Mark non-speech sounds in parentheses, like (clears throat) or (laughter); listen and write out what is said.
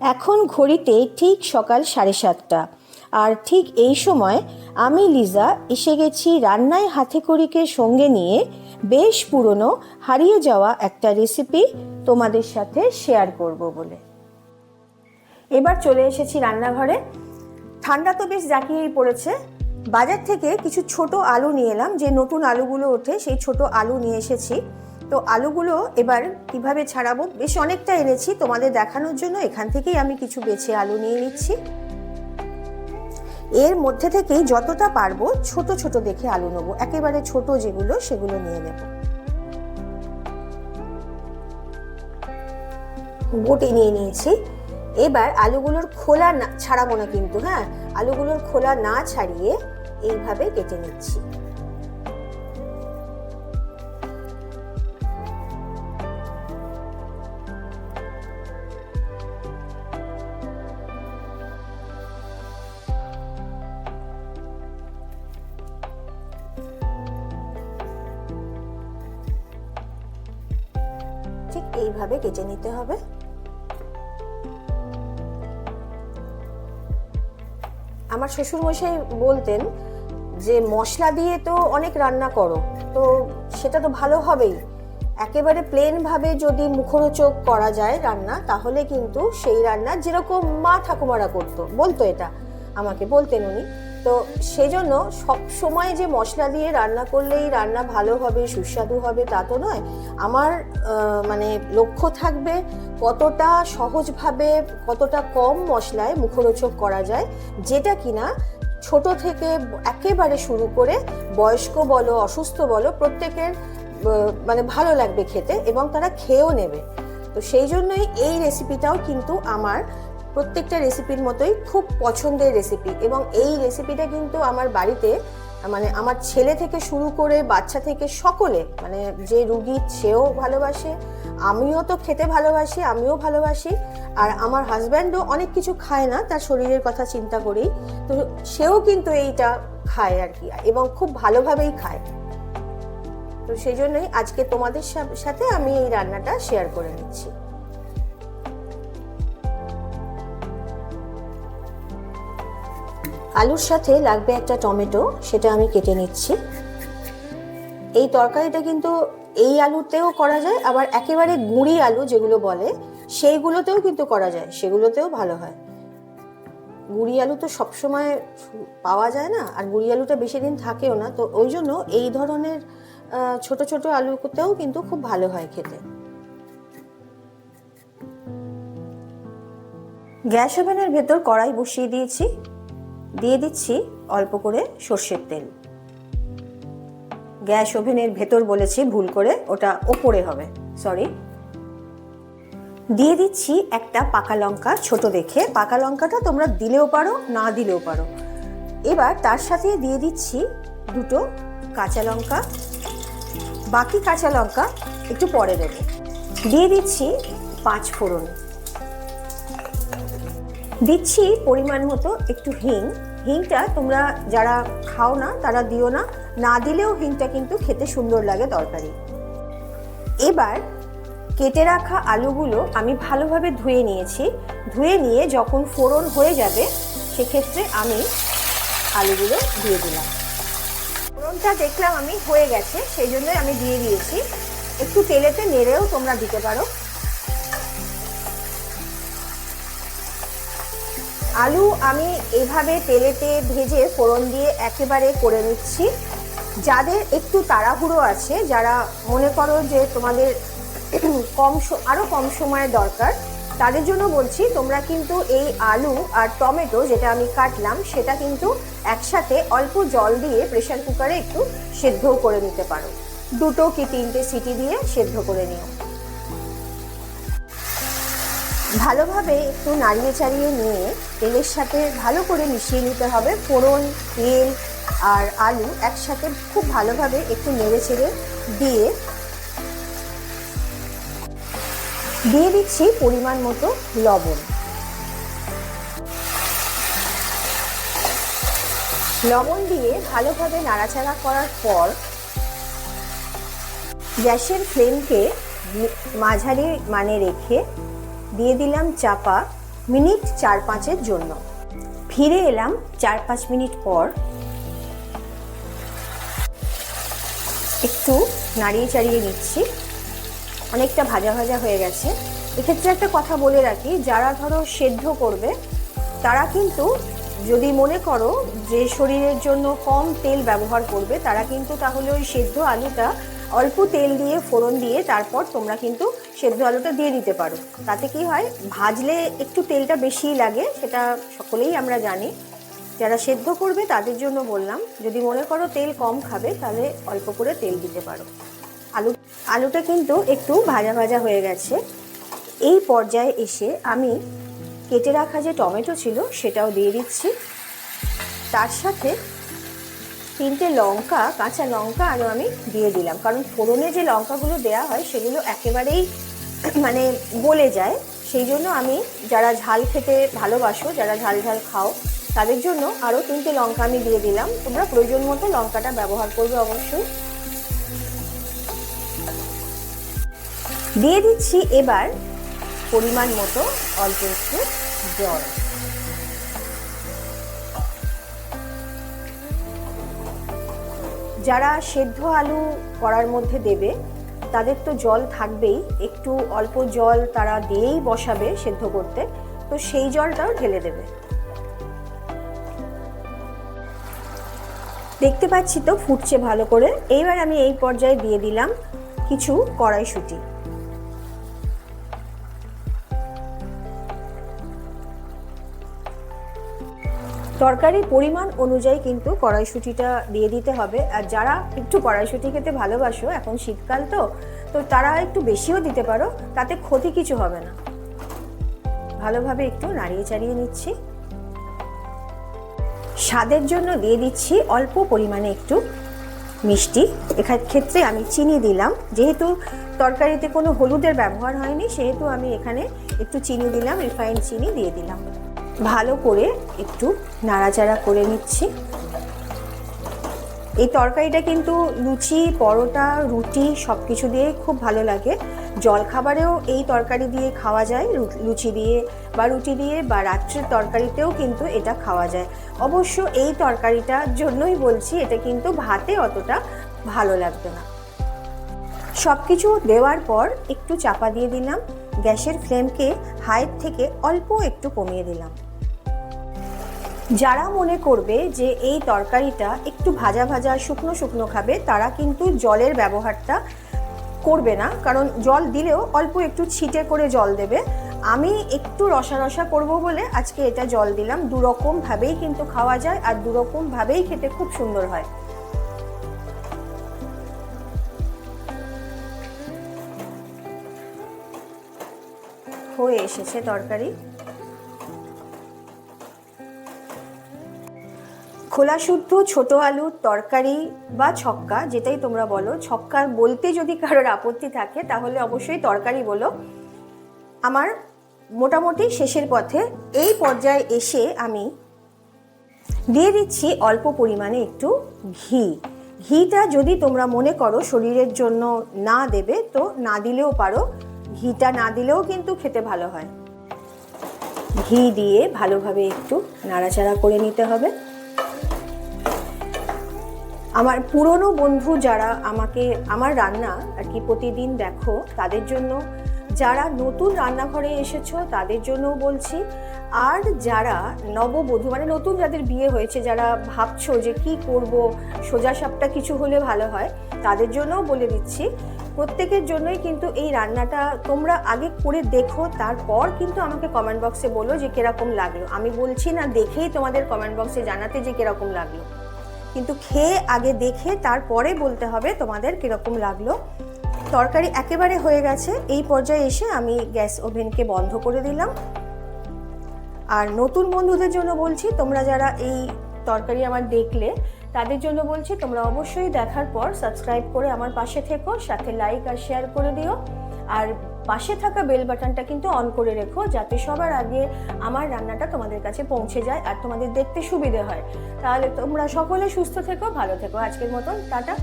এখন ঘড়িতে ঠিক সকাল সাড়ে সাতটা। আর ঠিক এই সময় আমি, লিজা, এসে গেছি রান্নায় হাতে করিকে সঙ্গে নিয়ে বেশ পুরনো, হারিয়ে যাওয়া একটা রেসিপি তোমাদের সাথে শেয়ার করব বলে। এবার চলে এসেছি রান্নাঘরে। ঠান্ডা তো বেশ জাঁকিয়েই পড়েছে। বাজার থেকে কিছু ছোট আলু নিয়ে এলাম, যে নতুন আলুগুলো ওঠে সেই ছোট আলু নিয়ে এসেছি। তো আলুগুলো এবার কীভাবে ছাড়াবো? বেশ অনেকটা এনেছি। তোমাদের দেখানোর জন্য এখান থেকেই আমি কিছু বেছে আলু নিয়ে নিচ্ছি। এর মধ্যে থেকেই যতটা পারব ছোট ছোট দেখে আলু নেব। একেবারে ছোট যেগুলো, সেগুলো নিয়ে নেব। গোটে নিয়ে নিয়েছি। এবার আলুগুলোর খোলা না, ছাড়াবো না কিন্তু হ্যাঁ? আলুগুলোর খোলা না ছাড়িয়ে এইভাবে কেটে নিচ্ছি। এইভাবে কেটে নিতে হবে। আমার শ্বশুরমশাই বলতেন যে, মশলা দিয়ে তো অনেক রান্না করো, তো সেটা তো ভালো হবেই। একেবারে প্লেন ভাবে যদি মুখরোচক করা যায় রান্না, তাহলে কিন্তু সেই রান্না যেরকম মা ঠাকুমারা করতো, বলতো এটা। আমাকে বলতেন উনি তো সেজন্য সব সময় যে মশলা দিয়ে রান্না করলেই রান্না ভালো হবে, সুস্বাদু হবে, তা তো নয়। আমার মানে লক্ষ্য থাকবে কতটা সহজভাবে, কতটা কম মশলায় মুখরোচক করা যায়, যেটা কিনা ছোট থেকে একেবারে শুরু করে বয়স্ক বলো, অসুস্থ বলো, প্রত্যেকের মানে ভালো লাগবে খেতে এবং তারা খেয়েও নেবে। তো সেই জন্যই এই রেসিপিটাও কিন্তু আমার প্রত্যেকটা রেসিপির মতোই খুব পছন্দের রেসিপি এবং এই রেসিপিটা কিন্তু আমার বাড়িতে মানে আমার ছেলে থেকে শুরু করে বাচ্চা থেকে সকলে মানে যে রুগী সেও ভালোবাসে, আমিও তো খেতে ভালোবাসি, আমিও ভালোবাসি, আর আমার হাজব্যান্ডও অনেক কিছু খায় না, তার শরীরের কথা চিন্তা করেই, তো সেও কিন্তু এইটা খায় আর কি, এবং খুব ভালোভাবেই খায়। তো সেই জন্যই আজকে তোমাদের সাথে আমি এই রান্নাটা শেয়ার করে নিচ্ছি। আলুর সাথে লাগবে একটা টমেটো, সেটা আমি কেটে নিচ্ছি। এই তরকারিটা কিন্তু এই আলুতেও করা যায়, আবার একেবারে গুঁড়ি আলু যেগুলো বলে, সেইগুলোতেও কিন্তু করা যায়, সেগুলোতেও ভালো হয়। গুঁড়ি আলু তো সবসময় পাওয়া যায় না, আর গুঁড়ি আলুটা বেশি দিন থাকেও না, তো ওই জন্য এই ধরনের ছোট ছোট আলুতেও কিন্তু খুব ভালো হয় খেতে। গ্যাস ওভেনের ভেতর কড়াই বসিয়ে দিয়েছি। দিয়ে দিচ্ছি অল্প করে সর্ষের তেল। গ্যাস ওভেনের ভেতর বলেছি, ভুল করে ওটা ওপরে হবে সরি দিয়ে দিচ্ছি একটা পাকা লঙ্কা, ছোট দেখে। পাকা লঙ্কাটা তোমরা দিলেও পারো, না দিলেও পারো। এবার তার সাথে দিয়ে দিচ্ছি দুটো কাঁচা লঙ্কা। বাকি কাঁচা লঙ্কা একটু পরে দেবো। দিয়ে দিচ্ছি পাঁচ ফোড়ন। দিচ্ছি পরিমাণ মতো একটু হিং। হিংটা তোমরা যারা খাও না, তারা দিও না। না দিলেও হিংটা কিন্তু খেতে সুন্দর লাগে তরকারি। এবার কেটে রাখা আলুগুলো আমি ভালোভাবে ধুয়ে নিয়েছি। ধুয়ে নিয়ে যখন ফোড়ন হয়ে যাবে, সেক্ষেত্রে আমি আলুগুলো দিয়ে দিলাম। ফোড়নটা দেখলাম আমি হয়ে গেছে, সেই জন্যই আমি দিয়ে দিয়েছি। একটু তেলেতে নেড়েও তোমরা দিতে পারো। আলু আমি এভাবে তেলেতে ভেজে ফোড়ন দিয়ে একেবারে করে নিচ্ছি। যাদের একটু তাড়াহুড়ো আছে, যারা মনে করো যে তোমাদের কম স- আরও কম সময়ের দরকার, তাদের জন্য বলছি তোমরা কিন্তু এই আলু আর টমেটো যেটা আমি কাটলাম, সেটা কিন্তু একসাথে অল্প জল দিয়ে প্রেশার কুকারে একটু সেদ্ধও করে নিতে পারো। দুটো কি তিনটে সিটি দিয়ে সেদ্ধ করে নিও। ভালোভাবে একটু নাড়িয়ে চাড়িয়ে নিয়ে তেলের সাথে ভালো করে মিশিয়ে নিতে হবে। ফোড়ন, তেল আর আলু একসাথে খুব ভালোভাবে একটু নেড়ে চেড়ে দিয়ে দিয়ে দিচ্ছি পরিমাণ মতো লবণ। লবণ দিয়ে ভালোভাবে নাড়াচাড়া করার পর গ্যাসের ফ্লেমকে মাঝারি মানে রেখে দিয়ে দিলাম চাপা মিনিট চার পাঁচের জন্য। ফিরে এলাম চার পাঁচ মিনিট পর। একটু নাড়িয়ে চাড়িয়ে নিচ্ছি। অনেকটা ভাজা ভাজা হয়ে গেছে। এক্ষেত্রে একটা কথা বলে রাখি, যারা ধরো সেদ্ধ করবে, তারা কিন্তু যদি মনে করো যে শরীরের জন্য কম তেল ব্যবহার করবে, তারা কিন্তু তাহলে ওই সেদ্ধ আলুটা অল্প তেল দিয়ে, ফোড়ন দিয়ে, তারপর তোমরা কিন্তু সেদ্ধ আলুটা দিয়ে দিতে পারো। তাতে কি হয়, ভাজলে একটু তেলটা বেশিই লাগে, সেটা সকলেই আমরা জানি। যারা সেদ্ধ করবে তাদের জন্য বললাম, যদি মনে করো তেল কম খাবে, তাহলে অল্প করে তেল দিতে পারো। আলু, আলুটা কিন্তু একটু ভাজা ভাজা হয়ে গেছে। এই পর্যায়ে এসে আমি কেটে রাখা যে টমেটো ছিল, সেটাও দিয়ে দিচ্ছি। তার সাথে তিনটে লঙ্কা, কাঁচা লঙ্কা আরও আমি দিয়ে দিলাম। কারণ ফোড়নে যে লঙ্কাগুলো দেওয়া হয়, সেগুলো একেবারেই (clears throat) মানে গলে যায়। সেই জন্য আমি, যারা ঝাল খেতে ভালোবাসো, যারা ঝাল ঝাল খাও, তাদের জন্য আরও তিনটে লঙ্কা আমি দিয়ে দিলাম। তোমরা প্রয়োজন মতো লঙ্কাটা ব্যবহার করবে অবশ্যই। দিয়ে দিচ্ছি এবার পরিমাণ মতো অল্প একটু জল। যারা সেদ্ধ আলু করার মধ্যে দেবে, তাদের তো জল থাকবেই। একটু অল্প জল তারা দিয়েই বসাবে সেদ্ধ করতে। তো সেই জলটাও ঢেলে দেবে। দেখতে পাচ্ছি তো, ফুটছে ভালো করে। এইবার আমি এই পর্যায়ে দিয়ে দিলাম কিছু কড়াইশুঁটি। তরকারির পরিমাণ অনুযায়ী কিন্তু কড়াইশুঁটিটা দিয়ে দিতে হবে। আর যারা একটু কড়াইশুঁটি খেতে ভালোবাসো, এখন শীতকাল তো তো তারা একটু বেশিও দিতে পারো, তাতে ক্ষতি কিছু হবে না। ভালোভাবে একটু নাড়িয়ে চাড়িয়ে নিচ্ছি। স্বাদের জন্য দিয়ে দিচ্ছি অল্প পরিমাণে একটু মিষ্টি। এখান ক্ষেত্রে আমি চিনি দিলাম। যেহেতু তরকারিতে কোনো হলুদের ব্যবহার হয়নি, সেহেতু আমি এখানে একটু চিনি দিলাম, রিফাইন্ড চিনি দিয়ে দিলাম। ভালো করে একটু নাড়াচাড়া করে নিচ্ছি। এই তরকারিটা কিন্তু লুচি, পরোটা, রুটি সব কিছু দিয়ে খুব ভালো লাগে। জলখাবারেও এই তরকারি দিয়ে খাওয়া যায় লুচি দিয়ে বা রুটি দিয়ে বা রাত্রের তরকারিতেও কিন্তু এটা খাওয়া যায়। অবশ্য এই তরকারিটার জন্যই বলছি, এটা কিন্তু ভাতে অতটা ভালো লাগবে না। সব কিছু দেওয়ার পর একটু চাপা দিয়ে দিলাম। গ্যাসের ফ্লেমকে হাইট থেকে অল্প একটু কমিয়ে দিলাম। যারা মনে করবে যে এই তরকারিটা একটু ভাজা ভাজা, শুকনো শুকনো খাবে, তারা কিন্তু জলের ব্যবহারটা করবে না। কারণ জল দিলেও অল্প একটু ছিটে করে জল দেবে। আমি একটু রসা রসা করব বলে আজকে এটা জল দিলাম। দুরকমভাবেই কিন্তু খাওয়া যায় আর দুরকমভাবেই খেতে খুব সুন্দর হয়। হয়ে এসেছে তরকারি। খোলা শুদ্ধ, ছোট আলুর তরকারি বা ছক্কা, যেটাই তোমরা বলো, ছক্কা বলতে যদি কারোর আপত্তি থাকে, তাহলে অবশ্যই তরকারি বলো। আমার মোটামুটি শেষের পথে এই পর্যায়ে এসে আমি দিয়ে দিচ্ছি অল্প পরিমাণে একটু ঘি। ঘিটা যদি তোমরা মনে করো শরীরের জন্য না দেবে, তো না দিলেও পারো। ঘিটা না দিলেও কিন্তু খেতে ভালো হয়। ঘি দিয়ে ভালোভাবে একটু নাড়াচাড়া করে নিতে হবে। আমার পুরনো বন্ধু যারা আমাকে, আমার রান্না আর কি প্রতিদিন দেখো, তাদের জন্য, যারা নতুন রান্নাঘরে এসেছ, তাদের জন্যও বলছি। আর যারা নববধূ মানে নতুন যাদের বিয়ে হয়েছে, যারা ভাবছ যে কি করব, সোজা সাপটা কিছু হলে ভালো হয়, তাদের জন্যও বলে দিচ্ছি। প্রত্যেকের জন্যই কিন্তু এই রান্নাটা তোমরা আগে করে দেখো, তারপর কিন্তু আমাকে কমেন্ট বক্সে বলো যে কীরকম লাগল। আমি বলছি না, দেখেই তোমাদের কমেন্ট বক্সে জানাতে যে কীরকম লাগল। কিন্তু খেয়ে আগে দেখে তারপরে বলতে হবে তোমাদের কীরকম লাগল। তরকারি একেবারে হয়ে গেছে। এই পর্যায়ে এসে আমি গ্যাস ওভেনকে বন্ধ করে দিলাম। আর নতুন বন্ধুদের জন্য বলছি, তোমরা যারা এই তরকারি আমার দেখলে, তাদের জন্য বলছি, তোমরা অবশ্যই দেখার পর সাবস্ক্রাইব করে আমার পাশে থেকো, সাথে লাইক আর শেয়ার করে দিও। আর পাশে থাকা বেল বাটনটা কিন্তু অন করে রেখো যাতে সবার আগে আমার রান্নাটা তোমাদের কাছে পৌঁছে যায় আর তোমাদের দেখতে সুবিধে হয়। তাহলে তোমরা সকলে সুস্থ থেকো, ভালো থেকো। আজকের মতন, টাটা।